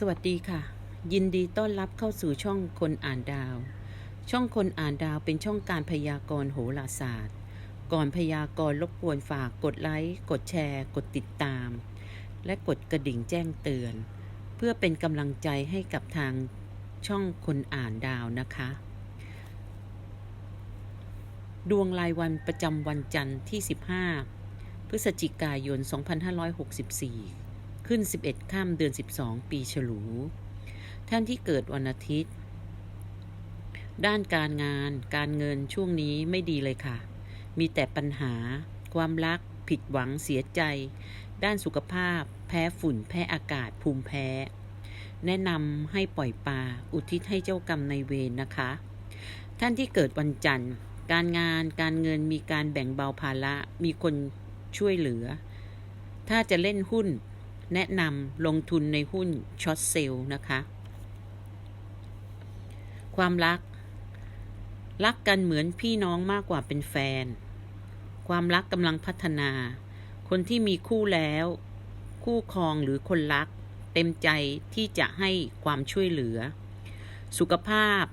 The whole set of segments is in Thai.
สวัสดีค่ะ ยินดีต้อนรับเข้าสู่ช่องคนอ่านดาว ช่องคนอ่านดาวเป็นช่องการพยากรณ์โหราศาสตร์ ก่อนพยากรณ์รบกวนฝากกดไลค์กดแชร์ กดติดตาม และกดกระดิ่งแจ้งเตือน เพื่อเป็นกำลังใจให้กับทางช่องคนอ่านดาวนะคะ ดวงรายวันประจำวันจันทร์ที่ 15 พฤศจิกายน 2564 ขึ้น 11ข้ามเดือน 12 ปีฉลู ท่านที่เกิดวันอาทิตย์ ด้านการงาน การเงินช่วงนี้ไม่ดีเลยค่ะ มีแต่ปัญหา ความรัก ผิดหวังเสียใจ ด้านสุขภาพ แพ้ฝุ่น แพ้อากาศ ภูมิแพ้ แนะนำให้ปล่อยปลาอุทิศให้เจ้ากรรมในายเวรนะคะ ท่านที่เกิดวันจันทร์การงานการเงินมีการแบ่งเบาภาระมีคนช่วยเหลือ ถ้าจะเล่นหุ้น แนะนำลงทุนในหุ้นช็อตเซลล์นะคะ ความรัก รักกันเหมือนพี่น้องมากกว่าเป็นแฟน ความรักกำลังพัฒนา คนที่มีคู่แล้ว คู่ครองหรือคนรัก เต็มใจที่จะให้ความช่วยเหลือ สุขภาพ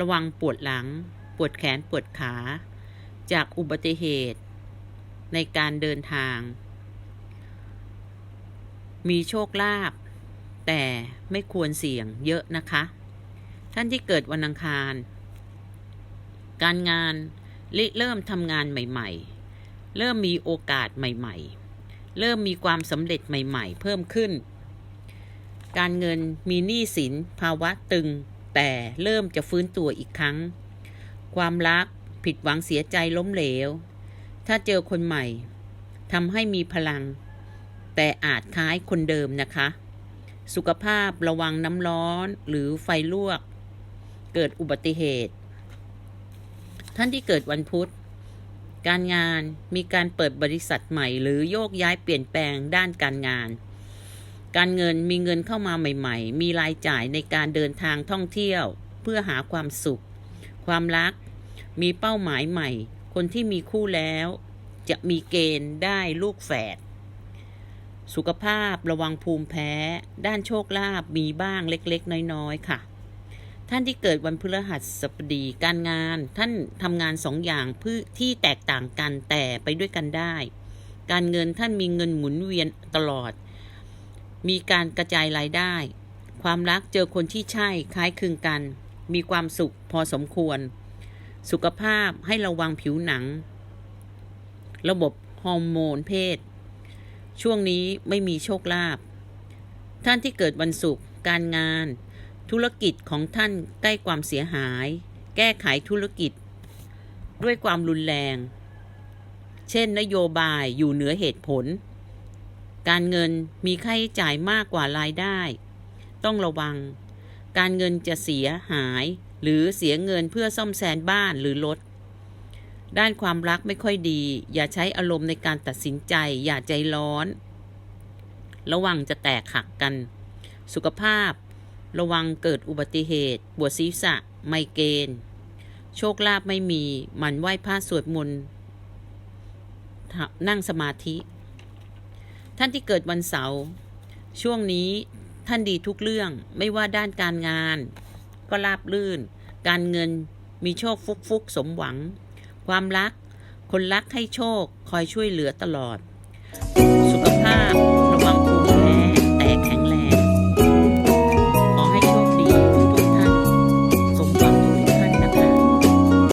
ระวังปวดหลัง ปวดแขนปวดขา จากอุบัติเหตุ ในการเดินทาง มีโชคลาภแต่ไม่ควรเสี่ยงเยอะนะคะ ท่านที่เกิดวันอังคาร การงานริเริ่มทำงานใหม่ ๆ เริ่มมีโอกาสใหม่ ๆ เริ่มมีความสำเร็จใหม่ ๆ เพิ่มขึ้น การเงินมีหนี้สินภาวะตึง แต่เริ่มจะฟื้นตัวอีกครั้ง ความรักผิดหวังเสียใจล้มเหลว ถ้าเจอคนใหม่ทำให้มีพลัง แต่อาจคล้ายคนเดิมนะคะ สุขภาพระวังน้ำร้อนหรือไฟลวก เกิดอุบัติเหตุ ท่านที่เกิดวันพุธ การงานมีการเปิดบริษัทใหม่ หรือโยกย้ายเปลี่ยนแปลงด้านการงาน การเงินมีเงินเข้ามาใหม่ ๆ มีรายจ่ายในการเดินทางท่องเที่ยว เพื่อหาความสุข ความรัก มีเป้าหมายใหม่ คนที่มีคู่แล้ว จะมีเกณฑ์ได้ลูกแฝด สุขภาพระวังภูมิแพ้ ด้านโชคลาภมีบ้างเล็กๆ น้อยๆ ค่ะ ท่านที่เกิดวันพฤหัสบดีการงาน ท่านทำงานสองอย่างเพื่อที่แตกต่างกันแต่ไปด้วยกันได้ การเงินท่านมีเงินหมุนเวียนตลอด มีการกระจายรายได้ ความรักเจอคนที่ใช่คล้ายคลึงกัน มีความสุขพอสมควร สุขภาพให้ระวังผิวหนัง ระบบฮอร์โมนเพศ ช่วงนี้ไม่มีโชคลาภท่านที่เกิดวันศุกร์การงาน ธุรกิจของท่านใกล้ความเสียหาย แก้ไขธุรกิจ ด้วยความรุนแรง เช่นนโยบายอยู่เหนือเหตุผล การเงินมีค่าใช้จ่ายมากกว่ารายได้ ต้องระวัง การเงินจะเสียหาย หรือเสียเงินเพื่อซ่อมแซมบ้านหรือรถ ด้านความรักไม่ค่อยดี อย่าใช้อารมณ์ในการตัดสินใจ อย่าใจร้อน ระวังจะแตกหักกัน สุขภาพ ระวังเกิดอุบัติเหตุปวดศีรษะ ไมเกรนโชคลาภไม่มีหมันไหว้พระสวดมนต์นั่งสมาธิ ท่านที่เกิดวันเสาร์ช่วงนี้ท่านดีทุกเรื่องไม่ว่าด้านการงาน ก็ราบรื่น การเงินมีโชคฟุกฟุกสมหวัง ความรัก คนรักให้โชค คอยช่วยเหลือตลอด สุขภาพ